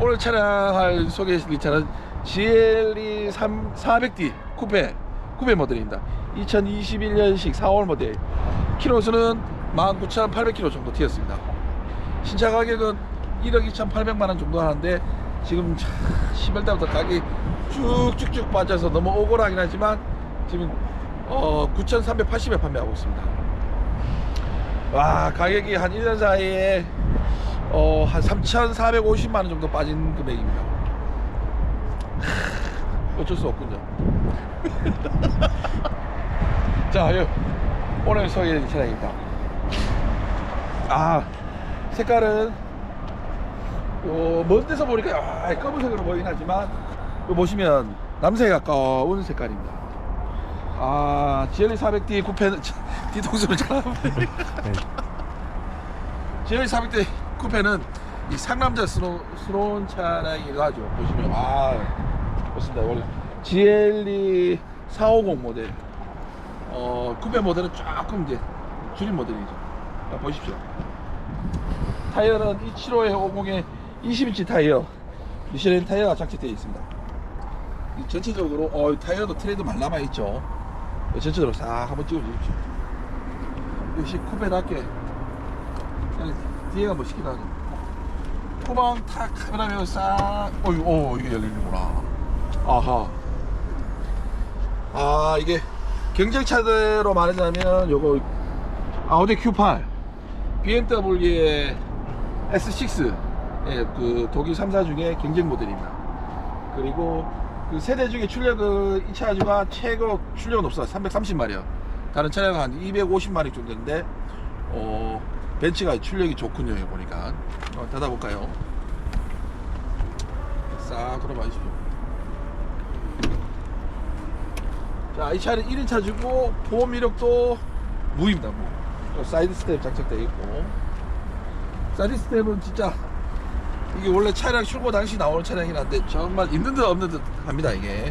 오늘 차량할 소개해드릴 차는 GLE 3 400D 쿠페 쿠페 모델입니다. 2021년식 4월 모델. 키로수는 19,800km 정도 튀었습니다. 신차 가격은 1억 2,800만 원 정도 하는데 지금 10월달부터 가격이 쭉쭉쭉 빠져서 너무 오골하긴 하지만 지금 어, 9,380에 판매하고 있습니다. 와 가격이 한 1년 사이에 어, 한 3,450만 원 정도 빠진 금액입니다. 하, 어쩔 수 없군요. 자, 요, 오늘 소개해드릴 차량입니다. 아, 색깔은 요, 먼 데서 보니까 아, 검은색으로 보이긴 하지만 요 보시면 남색에 가까운 색깔입니다. 아, GLE 400D 쿠페는 뒤통수를 잘하네. GLE 400D 쿠페는 이 상남자스러운 차량이기도 하죠. 보시면 아 좋습니다. 원래 GLE 450 모델 어 쿠페 모델은 조금 이제 줄인 모델이죠. 자, 보십시오. 타이어는 275에 50에 20인치 타이어 미쉐린 타이어가 장착되어 있습니다. 이 전체적으로 어, 이 타이어도 트레이드 말 남아 있죠. 전체적으로 싹 한번 찍어 주십시오. 역시 쿠페답게 뒤에가 멋있긴 하죠. 후방 탁 카메라면 싹, 어이, 어, 이게 열리는구나. 아하. 아, 이게 경쟁차대로 말하자면 요거 아우디 Q8, BMW의 S6, 예, 그 독일 3사 중에 경쟁 모델입니다. 그리고 그 세대 중에 출력은 이 차주가 최고 출력은 없어 330마력. 다른 차량은 한 250마력 정도인데 어, 벤츠가 출력이 좋군요. 여기 보니까 한번 닫아볼까요? 싹 돌아봐 주십시오. 자, 이 차는 1인 차 주고 보험 이력도 무입니다. 무. 또 사이드 스텝 장착되어 있고 사이드 스텝은 진짜 이게 원래 차량 출고 당시 나오는 차량이긴 한데 정말 있는 듯 없는 듯 합니다 이게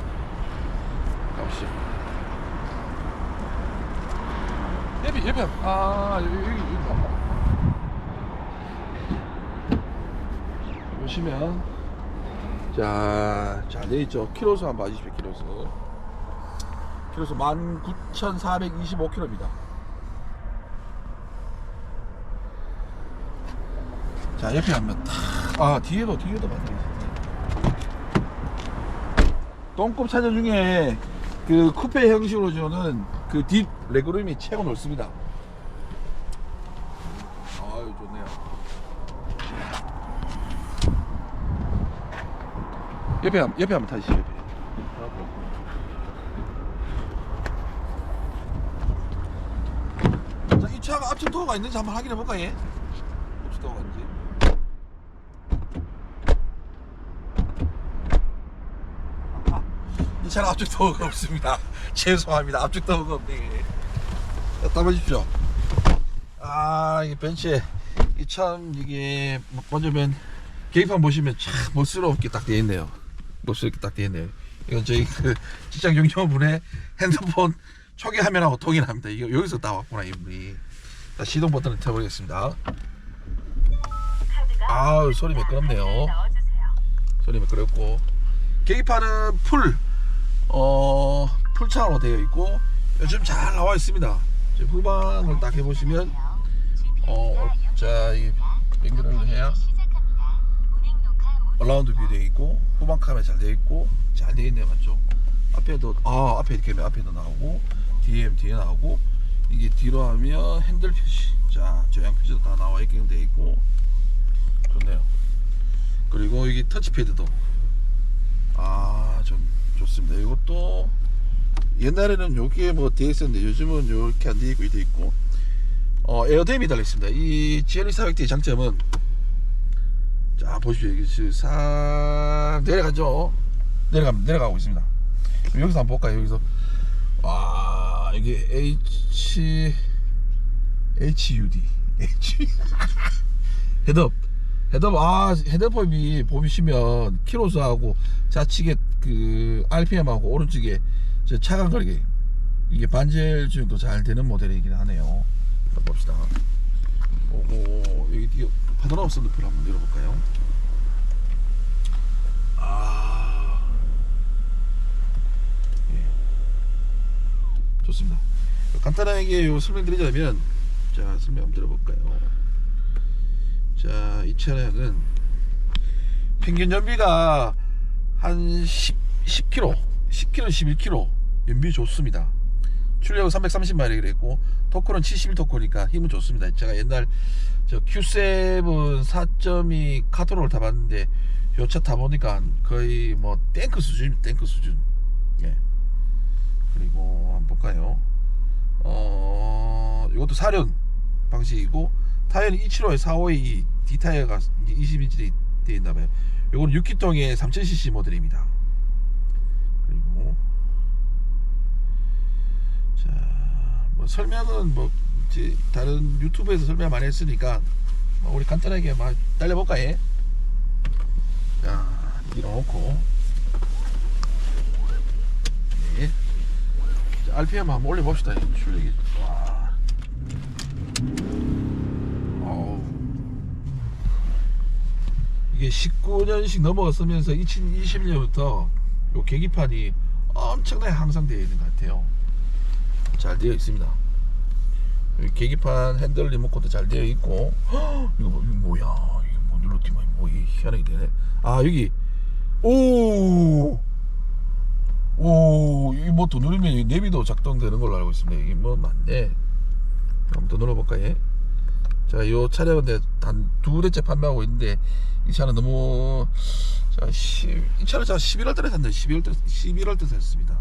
가보시죠 예비 예비 아 여기 여기 여기 봐봐 보시면 자잘 돼있죠. 키로수 한번 봐주십시오 키로수. 키로수 19,425km입니다 자 옆에 한번 탁아 뒤에도 뒤에도 맞네 똥급 차저 중에 그 쿠페 형식으로 주는 그 뒷 레그룸이 최고 넓습니다 아유 좋네요 옆에 한 옆에 한번 타시죠 옆에. 자, 이 차가 앞쪽 도어가 있는지 한번 확인해 볼까 예? 앞쪽 도어가 있는지? 아하, 이 차는 앞쪽 도어가 없습니다. 죄송합니다. 앞쪽 도어가 없네 자, 담아주십시오. 아 이게 벤츠에 이 참 이게 먼저면 계기판 보시면 참 멋스럽게 딱 되어 있네요 멋스럽게 딱 되어 있네요. 이건 저희 그 직장 경영분의 핸드폰 초기 화면하고 통일합니다. 이거 여기서 나왔구나 이분이. 자 시동 버튼을 켜보겠습니다. 아우 소리 매끄럽네요. 소리 매끄럽고. 계기판은 풀 어, 풀창으로 되어 있고 요즘 잘 나와 있습니다. 지금 후방을 딱 해보시면 어, 자, 이 연결을 해야 얼라운드 뷰 되어 있고 후방 카메라 잘 되어 있고 잘 되어 있네요 맞죠? 앞에도 아 앞에 이렇게 앞에도 나오고 DM 뒤에 나오고 이게 뒤로 하면 핸들 표시 자 저양 표시도 다 나와 있게 되어 있고 좋네요. 그리고 여기 터치패드도 아좀 좋습니다. 이것도 옛날에는 여기에 뭐 되어 있었는데 요즘은 이렇게 안 되어 있고 되어 있고 어 에어댐이 달려 있습니다. 이 GLE 400D의 장점은 자 보십시오. 여기 지금 싹 내려가죠? 내려가 내려가고 있습니다. 여기서 한번 볼까요? 여기서. 와 이게 H HUD H 헤드업. 헤드업 아 헤드업이 보시면 키로수하고 좌측에 그 RPM하고 오른쪽에 저 차간 거리게 이게 반젤 중도 잘 되는 모델이긴 하네요. 봅시다. 오고 여기 뒤에 파노라마 썬루프를 한번 열어볼까요? 아, 예. 좋습니다. 간단하게 요 설명드리자면 자 설명 한번 들어볼까요? 자이 차량은 평균 연비가 한 10, 10km, 10km, 11km 연비 좋습니다. 출력은 330마리 그랬고 토크는 71 토크니까 힘은 좋습니다. 제가 옛날 저 Q7 4.2 카트로를 타봤는데 요 차 타보니까 거의 뭐 탱크 수준입니다. 탱크 수준. 예. 그리고 한번 볼까요? 어 이것도 사륜 방식이고 타이어는 275에 452 D 타이어가 20인치 되어 있나봐요. 요거는 6기통의 3000cc 모델입니다. 그리고 자뭐 설명은 뭐 이제 다른 유튜브에서 설명 많이 했으니까 뭐 우리 간단하게 막 달려볼까 예? 자 밀어놓고 네. 자, RPM 한번 올려봅시다 출력이 와 어우 이게 19년씩 넘어갔으면서 2020년부터 요 계기판이 엄청나게 향상되어 있는 것 같아요. 잘 되어 있습니다. 계기판 핸들 리모컨도 잘 되어 있고 헉, 이거, 뭐, 이거 뭐야 이게 뭐 눌렀지만 뭐 이게 희한하게 되네. 아 여기 오. 오, 이뭐더 누르면 이 내비도 작동되는 걸로 알고 있습니다. 이게 뭐 맞네. 한번 더 눌러볼까, 예? 자, 이 차량은 내 단두 대째 판매하고 있는데 이 차는 너무 자, 시, 이 차를 제가 11월 달에 샀는데 12월 달 11월 때 샀습니다.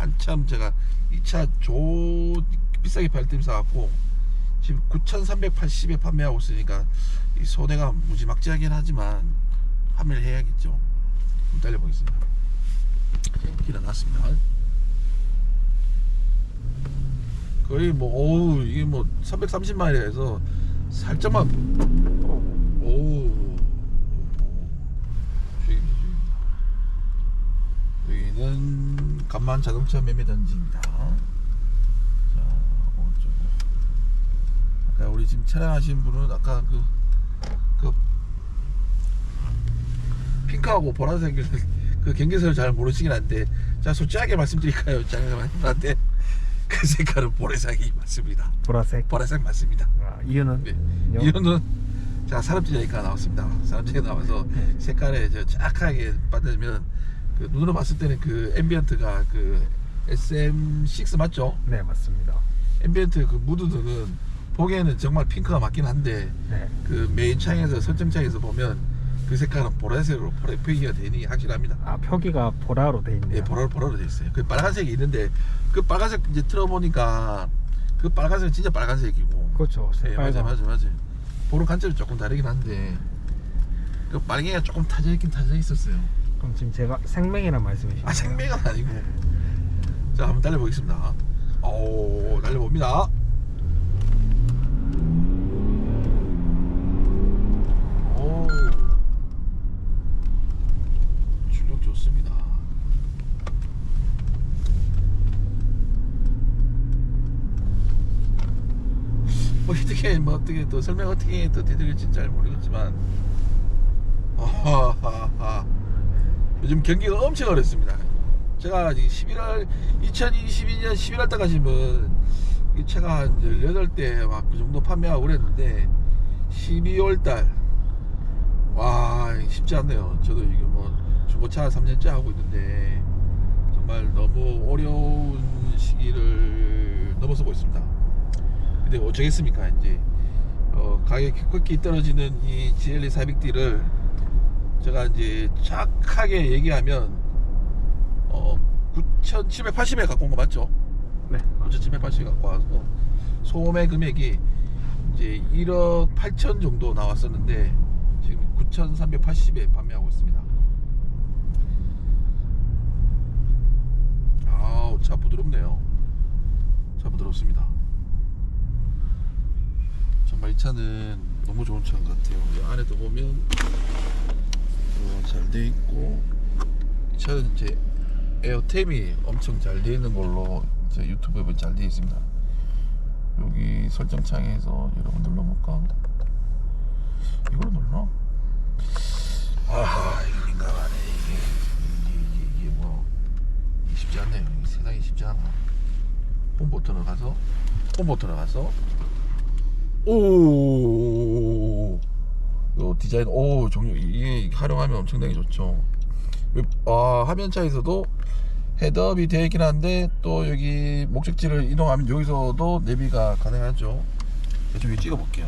한참 제가 이 차 조 비싸게 팔 때 사갖고 지금 9,380에 판매하고 있으니까 이 손해가 무지막지하긴 하지만 판매를 해야겠죠. 좀 달려보겠습니다. 일어났습니다. 거의 뭐 오우 이게 뭐 330마일에서 살짝만 오우 죽입니다 죽입니다 여기는 간만 자동차 매매 단지입니다 자 오른쪽 아까 우리 지금 촬영하신 분은 아까 그, 그 핑크하고 보라색을 그 경계선을 잘 모르시긴 한데 자 솔직하게 말씀드릴까요 장난한데 그 색깔은 보라색이 맞습니다 보라색. 보라색 맞습니다 아, 이유는 네. 요- 이거는 자 사람지니까 나왔습니다. 사람지가 나와서 네. 색깔에 저 쫙하게 받으면 그 눈으로 봤을 때는 그 앰비언트가 그 SM6 맞죠? 네 맞습니다. 앰비언트 그 무드등은 보기에는 정말 핑크가 맞긴 한데 네. 그 메인 창에서 설정 창에서 보면 그 색깔은 보라색으로 보라 표기가 되니 확실합니다. 아 표기가 보라로 돼 있네요. 예, 보라 보라로 돼 있어요. 그 빨간색이 있는데 그 빨간색 이제 틀어보니까 그 빨간색 진짜 빨간색이고 그렇죠. 네, 맞아. 맞아 맞아. 보는 관점이 조금 다르긴 한데 그 빨갱이가 조금 타져 있긴 타져 있었어요. 그럼 지금 제가 생명이란 말씀이시죠? 아 생명은 아니고. 자 한번 달려보겠습니다. 오 달려봅니다. 오 출력 좋습니다. 뭐 어떻게 뭐 어떻게 또 설명 어떻게 또 드릴지 잘 모르겠지만 아하하하 요즘 경기가 엄청 어렵습니다. 제가 11월 2022년 11월 달까지는 이 차가 한 18대 막 그 정도 판매하고 그랬는데 12월 달와 쉽지 않네요. 저도 이거 뭐 중고차 3년째 하고 있는데 정말 너무 어려운 시기를 넘어서고 있습니다. 근데 어쩌겠습니까 이제 어, 가격이 급격히 떨어지는 이 GLE 400D를 제가 이제 착하게 얘기하면 어 9,780에 갖고 온 거 맞죠? 네. 9,780에 갖고 와서 소매 금액이 이제 1억 8천 정도 나왔었는데 지금 9,380에 판매하고 있습니다. 아우 차 부드럽네요. 차 부드럽습니다. 정말 이 차는 너무 좋은 차인 것 같아요. 이 안에도 보면 잘 돼 있고 이 차는 이제 에어템이 엄청 잘 돼 있는 걸로 제 유튜브에 보면 잘 돼 있습니다. 여기 설정창에서 여러분 눌러볼까? 이걸 눌러? 아하 이거 민감하네 이게 이게, 이게, 뭐 쉽지 않네요. 이 세상이 쉽지 않아. 홈 버튼을 가서 홈 버튼을 가서 오. 요 디자인 오 종류 이게 활용하면 엄청나게 좋죠. 아 화면차에서도 헤드업이 되어 있긴 한데 또 여기 목적지를 이동하면 여기서도 내비가 가능하죠. 대충 여기 찍어 볼게요.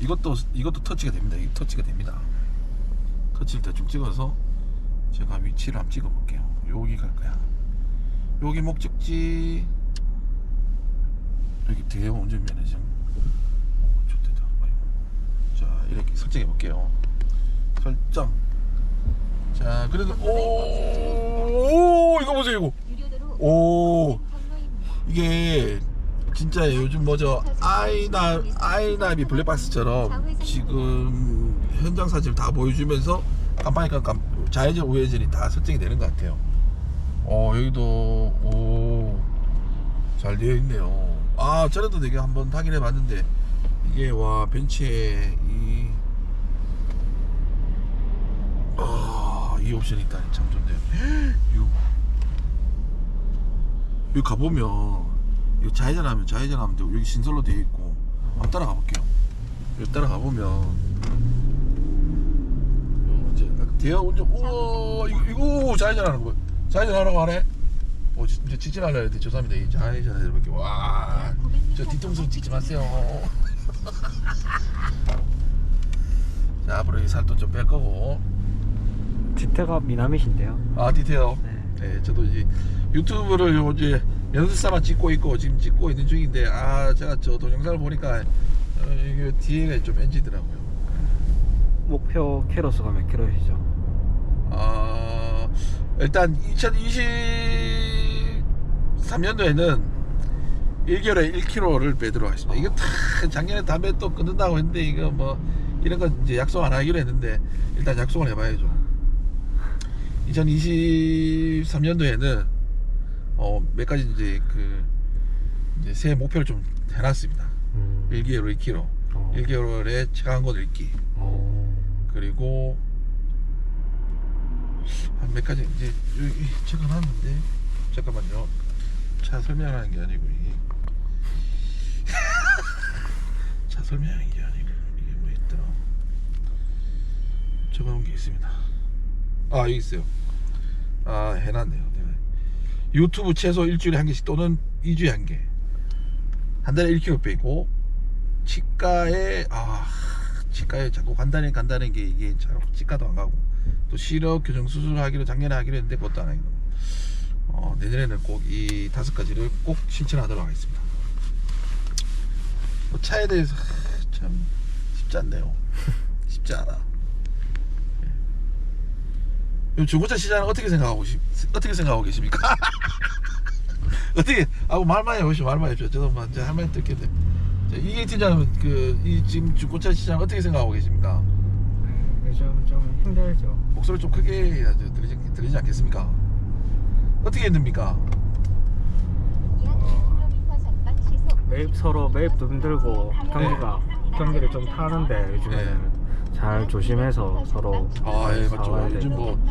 이것도 이것도 터치가 됩니다. 이 터치가 됩니다. 터치를 대충 찍어서 제가 위치를 한번 찍어 볼게요. 여기 갈 거야. 여기 목적지 여기 대형 운전면허증. 오, 이렇게 설정해 볼게요. 설정. 자 그래도 오, 오 이거 보세요 이거. 오. 이게 진짜 요즘 뭐죠 아이나 아이나비 블랙박스처럼 지금 현장 사진을 다 보여주면서 깜빡이가 깜 좌회전 우회전이 다 설정이 되는 것 같아요. 어 여기도 오 잘 되어 있네요. 아 전에도 되게 한번 확인해 봤는데 이게 와 벤치에 이 아, 이 옵션이 있다니 참 좋네요. 이거 여기 가보면 이거 좌회전하면 좌회전하면 되고 여기 신설로 되어 있고 한번 따라가 볼게요. 여기 따라가 보면 이제 대형 운전 우와 이거 이거 좌회전하는 거 좌회전하라고 하네. 어 지- 이제 직진 하려 했는데 죄송합니다. 이 좌회전 이렇게 와 저 뒤통수 찍지 마세요. 자 앞으로 이 살도 좀 뺄 거고 지태가 미남이신데요. 아 디테일 네. 네, 저도 이제 유튜브를 요 이제 연습 삼아 찍고 있고 지금 찍고 있는 중인데 아 제가 저 동영상을 보니까 어, 이게 뒤에가 좀 엔지더라고요. 목표 키로수가 몇 킬로시죠? 아 일단 2023년도에는 1개월에 1kg를 빼도록 하겠습니다. 이거 다 작년에 담배 또 끊는다고 했는데 이거 뭐 이런 건 이제 약속 안 하기로 했는데 일단 약속을 해봐야죠. 2023년도에는 어, 몇 가지 이제 그 이제 새해 목표를 좀 해놨습니다. 음. 1개월 2kg, 어. 1개월에 책 한 권 읽기, 오. 그리고 한 몇 가지 이제 여기 적어놨는데 잠깐만요. 차 설명하는 게 아니고 이게 차 설명하는 게 아니고 이게 뭐 있더라. 적어놓은 게 있습니다. 아 여기 있어요. 아 해놨네요. 네. 유튜브 최소 일주일에 한 개씩 또는 2주에 한 개. 한 달에 1kg 빼고 치과에 아 치과에 자꾸 간단히 간단한 게 이게 잘 치과도 안 가고 또 시력 교정 수술하기로 작년에 하기로 했는데 그것도 안 하고 어, 내년에는 꼭 이 다섯 가지를 꼭 실천하도록 하겠습니다. 뭐 차에 대해서 하, 참 쉽지 않네요. 쉽지 않아. 중고차 시장은 어떻게 생각하고 계십, 어떻게 생각하고 계십니까? 어떻게 아고 말만 해보시오 말만 해보시오 저도 뭐 이제 할말 듣겠네. 자, 이게 팀장은 그이 지금 중고차 시장 어떻게 생각하고 계십니까? 요즘 좀 힘들죠. 목소리 좀 크게 해야죠. 들리지, 들리지 않겠습니까? 어떻게 했습니까? 약 1km 전방 시속 매입 서로 매입도 힘들고 경기가 경기를 좀 타는데 요즘에는 잘 조심해서 서로 아, 예, 맞죠. 싸워야 요즘 되고. 뭐,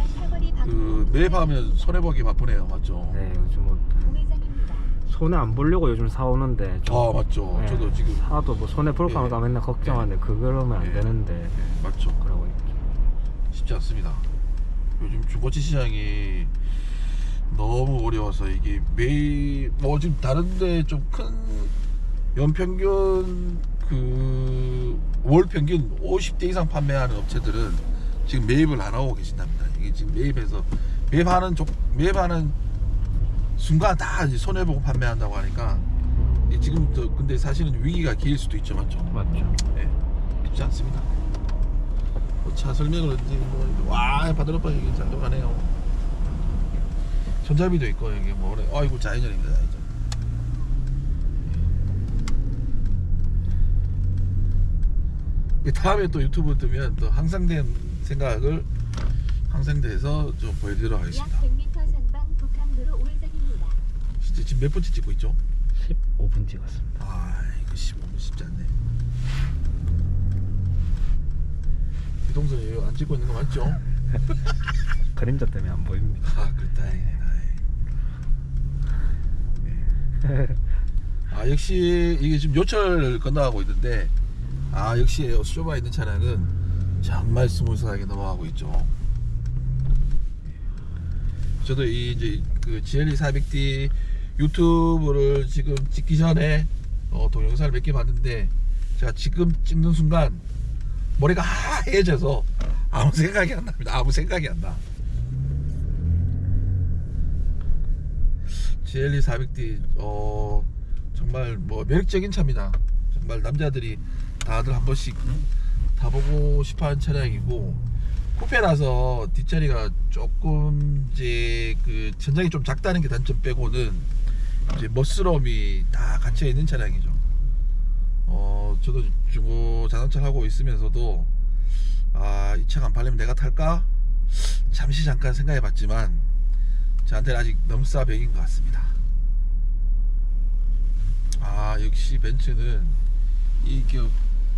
그 매입하면 손해보기 바쁘네요. 맞죠? 네 요즘 뭐. 손해 안 보려고 요즘 사오는데 좀 아, 맞죠. 네, 저도 지금 사도 뭐 손해 볼까 예. 말까 맨날 걱정하는데 그러면 안 예. 되는데 네, 맞죠. 그러고 있죠. 쉽지 않습니다. 요즘 중고차 시장이 너무 어려워서 이게 매일 뭐 지금 다른데 좀 큰 연평균 그 월 평균 50대 이상 판매하는 업체들은 지금 매입을 안 하고 계신답니다. 이게 지금 매입해서 매입하는 족 매입하는 순간 다 손해 보고 판매한다고 하니까 지금 또 근데 사실은 위기가 길 수도 있죠, 맞죠? 맞죠. 네, 쉽지 않습니다. 뭐차 설명을 이제 뭐, 와 바다로빠 이게 잘 들어가네요. 손잡이도 있고 여기 뭐. 아이고 좌회전입니다. 좌회전. 예. 다음에 또 유튜브 뜨면 또 항상된 생각을 항상돼서 좀 보여드리도록 약 하겠습니다. 100m 전방 북한도로 우회전입니다. 진짜 지금 몇 번째 찍고 있죠? 15분 찍었습니다. 아 이거 15분 쉽지 않네. 이동선이 안 찍고 있는 거 맞죠? 그림자 때문에 안 보입니다. 아, 그. 네. 아 역시 이게 지금 요철 건너가고 있는데 아 역시 쇼바 있는 차량은 정말 스무스하게 넘어가고 있죠. 저도 이 이제 그 GLE 400D 유튜브를 지금 찍기 전에 어, 동영상을 몇 개 봤는데 제가 지금 찍는 순간 머리가 하얘져서 아무 생각이 안 납니다. 아무 생각이 안 나. GLE 400D 어 정말 뭐 매력적인 차입니다. 정말 남자들이 다들 한 번씩 타보고 싶어하는 차량이고 쿠페라서 뒷자리가 조금 이제 그 천장이 좀 작다는 게 단점 빼고는 이제 멋스러움이 다 갇혀 있는 차량이죠. 어 저도 중고 자동차를 하고 있으면서도 아 이 차가 안 팔리면 내가 탈까 잠시 잠깐 생각해봤지만 저한테는 아직 넘사벽인 것 같습니다. 아 역시 벤츠는 이게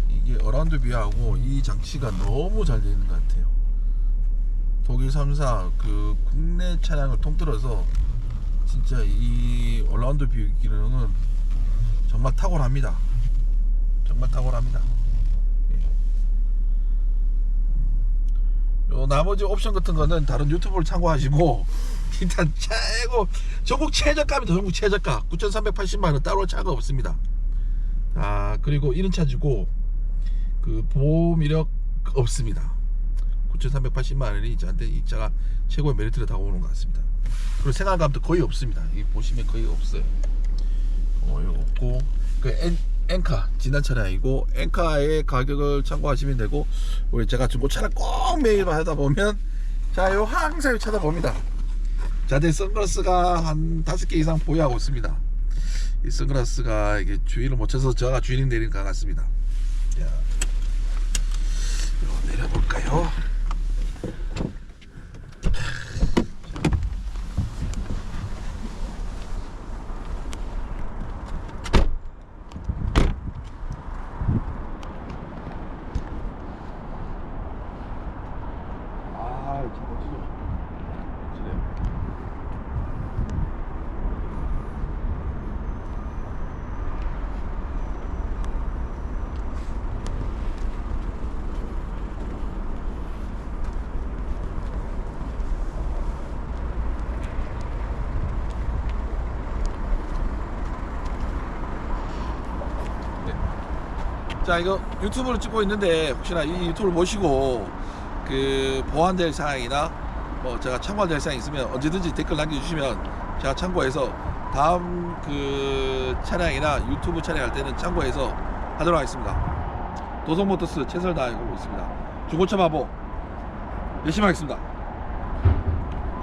이게 어라운드 뷰하고 이 장치가 너무 잘 되어 있는 것 같아요. 독일 3사 그 국내 차량을 통틀어서 진짜 이 어라운드 뷰 기능은 정말 탁월합니다. 정말 탁월합니다. 예. 요 나머지 옵션 같은 거는 다른 유튜브를 참고하시고 일단 최고 전국 최저가입니다. 전국 최저가 9,380만 원 따로 차가 없습니다. 아 그리고 이런 차지고 그 보험 이력 없습니다. 9,380만 원이 저한테 이 차가 최고의 메리트를 다가오는 것 같습니다. 그리고 생활감도 거의 없습니다. 이 보시면 거의 없어요. 어 이거 없고 그 엔, 엔카 지난 차량이고 엔카의 가격을 참고하시면 되고 우리 제가 중고차를 꼭 매일 하다 보면 자요 항상 찾아봅니다. 자내 선글라스가 한 다섯 개 이상 보유하고 있습니다. 이 선글라스가 이게 주인을 못 쳐서 제가 주인이 내린 것 같습니다. 자, 이거 내려볼까요? 아, 참 멋지죠. 멋지네요. 네. 자 이거 유튜브를 찍고 있는데 혹시나 이 유튜브를 보시고 그 보완될 사항이나 뭐 제가 참고할 사항이 있으면 언제든지 댓글 남겨주시면 제가 참고해서 다음 그 차량이나 유튜브 촬영할 때는 참고해서 하도록 하겠습니다. 도성모터스 최선을 다하고 있습니다. 중고차 마보 열심히 하겠습니다.